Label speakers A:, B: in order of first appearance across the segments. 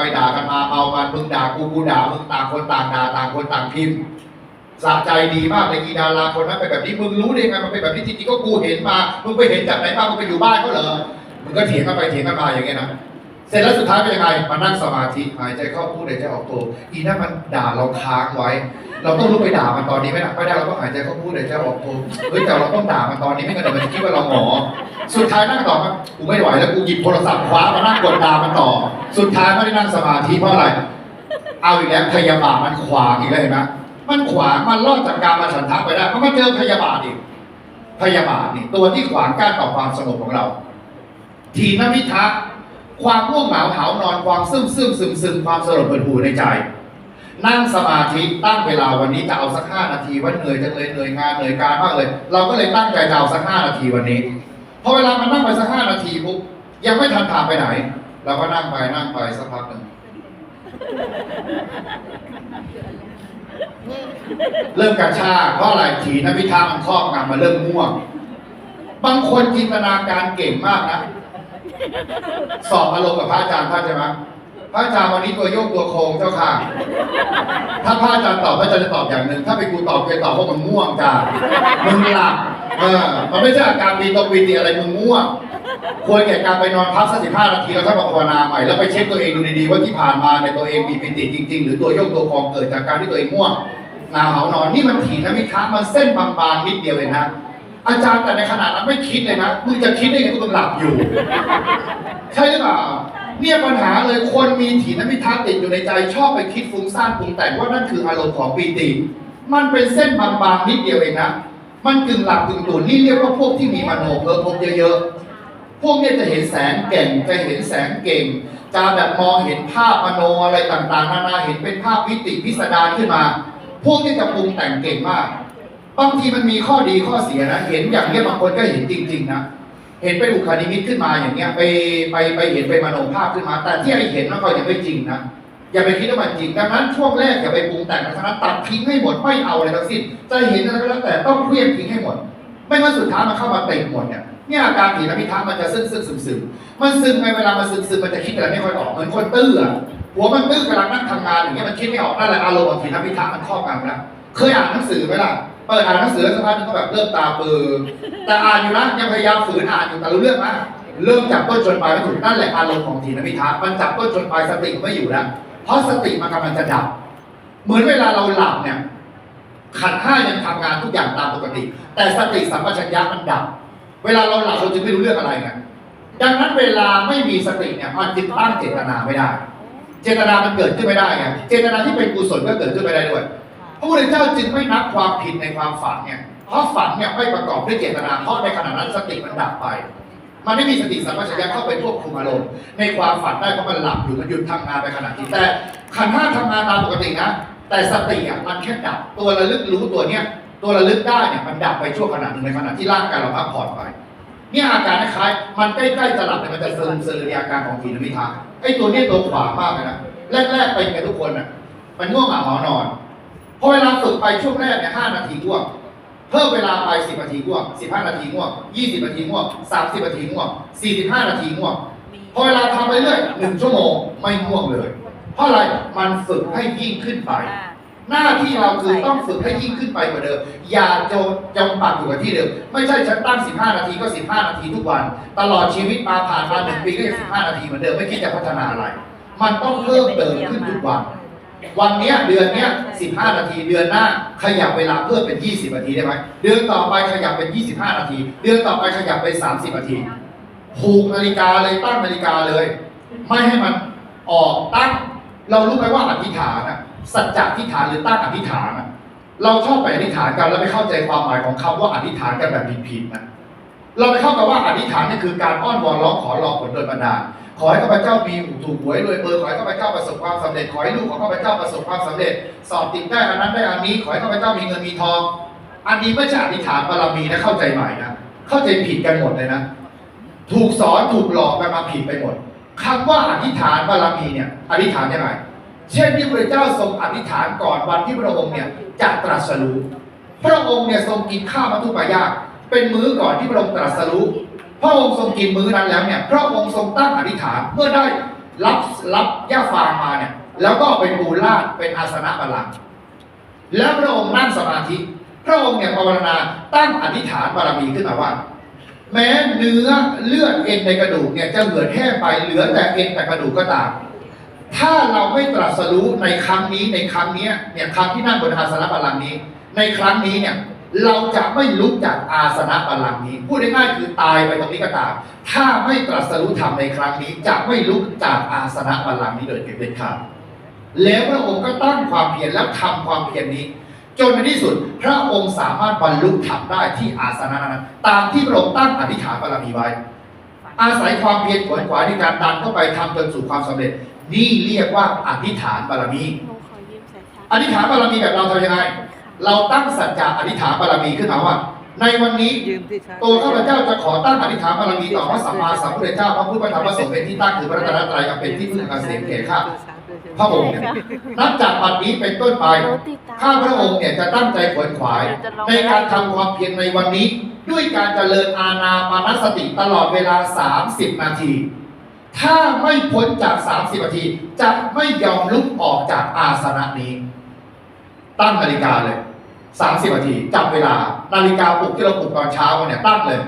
A: ไปด่ากันมาเมามันมึงด่ากูกูด่ามึงต่างคนต่างด่าต่างคนต่างพิมพ์สะใจดีมากเลยกีดาราคนนั้นเป็นแบบนี้มึงรู้ได้ไงมันเป็นแบบนี้จริงๆก็กูเห็นมามึงไปเห็นจากไหนมามึงไปอยู่บ้านเขาเหรอมึงก็เถียงกันไปเถียงกันมาอย่างเงี้ยนะ เสร็จแล้วสุดท้ายเป็นยังไงมานั่งสมาธิหายใจเข้าพูดหายใจออกโทอีนั่นมันด่าเราค้างไว้ เราต้องลุกไปด่ามันตอนนี้ไม่ได้ไม่ได้เราต้องหายใจเข้าพูดหายใจออกโทเฮ้ยแต่เราต้องด่ามันตอนนี้ไม่งั้นเดี๋ยวมันจะคิดว่าเราหมอสุดท้ายนั่งต่อมากูไม่ไหวแล้วกูหยิบโทรศัพท์คว้ามานั่งกดด่ามันต่อ สุดท้ายไม่ได้นั่งสมาธิเพราะอะไร เอาอีกแล้วพยาบาทมันขวางอีกแล้วเห็นไหมมันขวางมันรอดจากการมาฉันทะไปได้มันเจอพยาบาทอีกพยาบาทนี่ตัวที่ขวางการต่อความสงบของเรา ทีนมิทะ ความง่วงเหงาหานอนความซึมซึมซึมซึมความสลดเปิดหูในใจ นั่งสมาธิตั้งเวลาวันนี้จะเอาสักห้านาทีว่าเหนื่อยจังเลยเหนื่อยงานเหนื่อยการมากเลย เราก็เลยตั้งใจจะเอาสักห้านาทีวันนี้พอเวลามันนั่งไปสักห้านาทีปุ๊บยังไม่ทันผ่านไปไหนเราก็นั่งไปนั่งไปสักพักหนึ่งเริ่มกระชากเพราะอะไรถีนพิธามันครอบงำมาเริ่มง่วง บางคนจินตนาการเก่งมากนะ สอบอารมณ์กับพระอาจารย์ท่านใช่ไหมพระอาจารย์วันนี้ตัวโยกตัวโค้งเจ้าค่ะ ถ้าพระอาจารย์ตอบพระอาจารย์จะตอบอย่างหนึ่ง ถ้าเป็นกูตอบกูจะตอบว่ามึงง่วงจ้ามึงหลับเออมันไม่ใช่อาการปีตกปีติอะไรมึงง่วง ควรแก่การไปนอนพักสักสิบห้านาทีแล้วค่อยมาภาวนาใหม่แล้วไปเช็คตัวเองดูดีๆว่าที่ผ่านมาในตัวเองมีปิติจริง ๆ หรือตัวโยกตัวคงเกิดจากการที่ตัวเองง่วงหนาวเหานอนนี่มันถี่นะมิคะมันเส้นบางๆนิดเดียวเองนะ อาจารย์แต่ในขณะนั้นไม่คิดเลยนะมึงจะคิดได้ไงกูมึงหลับอยู่ ใช่หรือเปล่าเนี่ยปัญหาเลยคนมีถีนมิทาติดอยู่ในใจชอบไปคิดฟุ้งซ่านปรุงแต่งว่านั่นคืออารมณ์ของปีติ มันเป็นเส้นบางๆนิดเดียวเองนะ มันกึ่งหลับกึ่งตื่นนี่เรียกว่าพวกที่มีมโนเพ้อพบเยอะๆ พวกเนี่ยจะเห็นแสงเก่งจะเห็นแสงเก่งจะแบบมองเห็นภาพมโนอะไรต่างๆ นานาเห็นเป็นภาพวิติพิสดารขึ้นมา พวกนี้จะปรุงแต่งเก่งมาก บางทีมันมีข้อดีข้อเสียนะ เห็นอย่างเนี้ยบางคนก็เห็นจริง ๆ นะ เห็นเป็นอุคานิมิตขึ้นมาอย่างเงี้ย ไปไปไปเห็นเป็นมโนภาพขึ้นมา แต่ที่ไอเห็นมันก็ยังไม่จริงนะ อย่าไปคิดว่ามันจริง ดังนั้นช่วงแรกอย่าไปปรุงแต่งกันทั้งนั้นตัดทิ้งให้หมด ไม่เอาอะไรทั้งสิ้น จะเห็นอะไรก็แล้วแต่ต้องเคลื่อนทิ้งให้หมด ไม่งั้นสุดท้ายมันเข้ามาเต็มหมดเนี่ยเนี่ยอาการถีนมิทามันจะซึมซึมซึมซึมมันซึมไปเวลามันซึมซึมมันจะคิดอะไรไม่ค่อยออกเหมือนคนตื้อหัวมันตื้อกำลังนั่งทำงานอย่างเงี้ยมันคิดไม่ออกนั่นแหละอารมณ์ของถีนมิทามันครอบงำแล้วเคยอ่านหนังสือไหมล่ะ เปิดอ่านหนังสือสักพักนึงก็แบบเริ่มตาเปือแต่อ่านอยู่นะยังพยายามฝืนอ่านอยู่แต่รู้เรื่องนะเริ่มจับต้นชนปลายไม่ถูกนั่นแหละอารมณ์ของถีนมิทามันจับต้นชนปลายสติไม่อยู่แล้ว เพราะสติมันกำลังจะดับ เหมือนเวลาเราหลับเนี่ย ขันห้ายังทำงานทุกอย่างตามปกติ แต่สติสัมปชัญญะมันดับ เวลาเราหลับเราจึงไม่รู้เรื่องอะไรกันดังนั้นเวลาไม่มีสติเนี่ยมันจึงตั้งเจตนาไม่ได้ เจตนามันเกิดขึ้นไม่ได้ไงเจตนาที่เป็นกุศลก็เกิดขึ้นไม่ได้ด้วย พระพุทธเจ้าจึงไม่นับความผิดในความฝันเนี่ยเพราะฝันเนี่ยไม่ประกอบด้วยเจตนาเพราะในขณะนั้นสติมันดับไป มันไม่มีสติสัมปชัญญะเข้าไปควบคุมอารมณ์ในความฝันได้เพราะมันหลับอยู่มันหยุดทำงานไปขณะที่แต่ขันห้าทำงานตามปกตินะ แต่สติอะมันแค่ดับตัวระลึกรู้ตัวเนี้ยตัวระลึกได้เนี่ยมันดับไปช่วงขณะหนึ่งในขณะที่ร่างกายเราพักผ่อนไปเนี่ยอาการคล้ายมันใกล้ๆจะหลับเนี่มันจะซึมซึมในอาการของผีนมิทาไอ้ตัวเนี้ยตัวขวามากเลยนะแรกๆเป็นกันทุกคนอะมันง่วงเหงาหอนอน พอเวลาฝึกไปช่วงแรกเนี่ยห้านาทีง่วงเพิ่มเวลาไป10นาทีง่วง15นาทีง่วง20นาทีง่วง30นาทีง่วง45นาทีง่วงพอเวลาทำไปเรื่อยหนึ่งชั่วโมงไม่ง่วงเลย เพราะอะไรมันฝึกให้ยิ่งขึ้นไป หน้าที่เราคือต้องฝึกให้ยิ่งขึ้นไปกว่าเดิม อย่าจมจมปักอยู่กับที่เดิม ไม่ใช่ฉันตั้ง 15 นาทีก็ 15 นาทีทุกวัน ตลอดชีวิตมาผ่านมาหนึ่งปีก็ยัง15 นาทีเหมือนเดิมไม่คิดจะพัฒนาอะไร มันต้องเพิ่มเติมขึ้นทุกวัน วันเนี้ยเดือนเนี้ย15 นาที เดือนหน้าขยับเวลาเพิ่มเป็น 20 นาทีได้ไหมเดือนต่อไปขยับเป็น 25 นาที เดือนต่อไปขยับเป็น 30 นาทีผูกนาฬิกาเลยตั้งนาฬิกาเลย ไม่ให้มันออกตั้ง เรารู้ไหมว่าอธิษฐานอะสัจจะอธิษฐานหรือตั้งอธิษฐานอะเราชอบไปอธิษฐานกันแล้วไม่เข้าใจความหมายของคำว่าอธิษฐานกันแบบผิดๆนะเราไปเข้ากับว่าอธิษฐานนี่คือการอ้อนวอนร้องขอรอผลโดยบันดาล ขอให้ข้าพเจ้ามีถูกหวยรวยเบอร์ขอให้ข้าพเจ้าประสบความสำเร็จขอให้ลูกของข้าพเจ้าประสบความสำเร็จ สอบติดได้อันนั้นได้อันนี้ ขอให้ข้าพเจ้ามีเงินมีทอง อันนี้ไม่ใช่อธิษฐานบารมีนะเข้าใจใหม่นะเข้าใจผิดกันหมดเลยนะถูกสอนถูกหลอกกันมาผิดไปหมดคำว่าอธิษฐานบารมีเนี่ยอธิษฐานยังไงเช่นที่พระเจ้าทรงอธิษฐานก่อนวันที่พระองค์เนี่ยจะตรัสรู้พระองค์เนี่ยทรงกินข้าวมัทุปายาตเป็นมื้อก่อนที่พระองค์ตรัสรู้ พระองค์ทรงกินมื้อนั้นแล้วเนี่ยพระองค์ทรงตั้งอธิษฐานเมื่อได้รับรับหญ้าฟางมาเนี่ยแล้วก็เอาไปปูลาดเป็นอาสนะบัลลังก์แล้วพระองค์นั่งสมาธิ พระองค์เนี่ยภาวนาตั้งอธิษฐานบารมีขึ้นมาว่า แม้เนื้อเลือดเอ็นในกระดูกเนี่ยจะเหลือแห้งไปเหลือแต่เอ็นแต่กระดูกก็ตามถ้าเราไม่ตรัสรู้ในครั้งนี้ในครั้งนี้เนี่ยครั้งที่นั่งบนอาสนะบัลลังก์นี้ ในครั้งนี้เนี่ย เราจะไม่ลุกจากอาสนะบัลลังก์นี้ พูดง่ายๆคือตายไปตรงนี้ก็ตามถ้าไม่ตรัสรู้ธรรมในครั้งนี้ จะไม่ลุกจากอาสนะบัลลังก์นี้โดยเด็ดขาดแล้วพระองค์ก็ตั้งความเพียรแล้วทำความเพียรนี้ จนในที่สุด พระองค์สามารถบรรลุธรรมได้ที่อาสนะนั้นตามที่พระองค์ตั้งอธิษฐานบารมีไว้ อาศัยความเพียรขวนขวายในการดันเข้าไปทำจนสู่ความสำเร็จ นี่เรียกว่าอธิษฐานบารมี
B: หนูขอยืมสายชาร์จ
A: อธิษฐานบารมีแบบเราทำยังไง เราตั้งสัจจะอธิษฐานบารมีขึ้นมาว่า ในวันนี้
C: ยืมที่ชาร์จ
A: ตัวข้าพเจ้าจะขอตั้งอธิษฐานบารมีต่อพระสัมมาสัมพุทธเจ้าพระพุทธพระธรรมพระสงฆ์เป็นที่ตั้งคือพระรัตนตรัยกับเป็นที่พึ่งอันเกษมแก่ข้าพระองค์เนี่ยนับจากบัดนี้เป็นต้นไป
B: หนูติดตาม
A: ข้าพระองค์เนี่ยจะตั้งใจขวนขวาย ในการทำความเพียรในวันนี้ ด้วยการเจริญอาณาปานสติตลอดเวลา 30 นาที ถ้าไม่พ้นจาก 30 นาที จะไม่ยอมลุกออกจากอาสนะนี้ ตั้งนาฬิกาเลย 30นาทีจับเวลานาฬิกาปลุกที่เราปลุกตอนเช้าเนี่ยตั้งเลย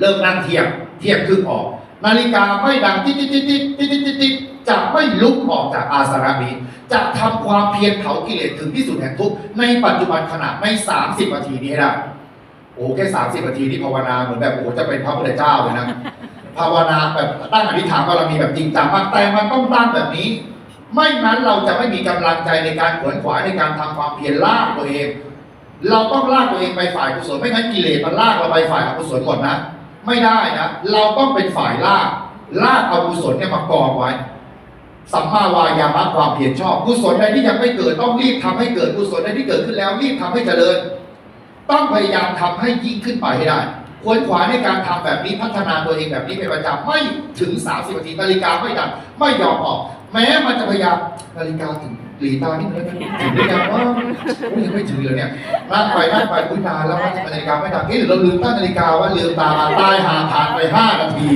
A: เริ่มนั่งเทียบเทียบครึ่งออก นาฬิกาไม่ดังติ๊ดติ๊ดติ๊ดติ๊ดติ๊ดติ๊ดติ๊ดจะไม่ลุกออกจากอาสนะนี้ จะทำความเพียรเผากิเลสถึงที่สุดแห่งทุกในปัจจุบันขณะใน 30นาทีนี้นะโอ้แค่30นาทีที่ภาวนาเหมือนแบบโอ้จะเป็นพระพุทธเจ้าเลยนะภาวนาแบบตั้งอธิษฐานบารมีแบบจริงจังมากแต่มันต้องตั้งแบบนี้ ไม่งั้นเราจะไม่มีกำลังใจในการขวนขวายในการทำความเพียรล่าตัวเอง เราต้องลากตัวเองไปฝ่ายกุศลไม่งั้นกิเลสมันลากเราไปฝ่ายอกุศลหมดนะ ไม่ได้นะ เราต้องเป็นฝ่ายลาก ลากเอากุศลเนี่ยมากองไว้ สัมมาวายามะความเพียรชอบกุศลใดที่ยังไม่เกิดต้องรีบทำให้เกิดกุศลใดที่เกิดขึ้นแล้ว รีบทำให้เจริญ ต้องพยายามทำให้ยิ่งขึ้นไปให้ได้ควรขวายในการทำแบบนี้พัฒนาตัวเองแบบนี้เป็นประจำไม่ถึง 30นาทีนาฬิกาไม่ดังไม่ยอมออก แม้มันจะพยายามนาฬิกาถึงหลีตานิดนึงถึงได้ยังว่าอุ๊ยยังไม่ถึงเลยเนี่ยนั่งไปนั่งไปอุ้ยนานแล้วว่านาฬิกาไม่ดังเอ๊ะหรือเราลืมตั้งนาฬิกาว่าลืมตาตายหาผ่านไปห้านาที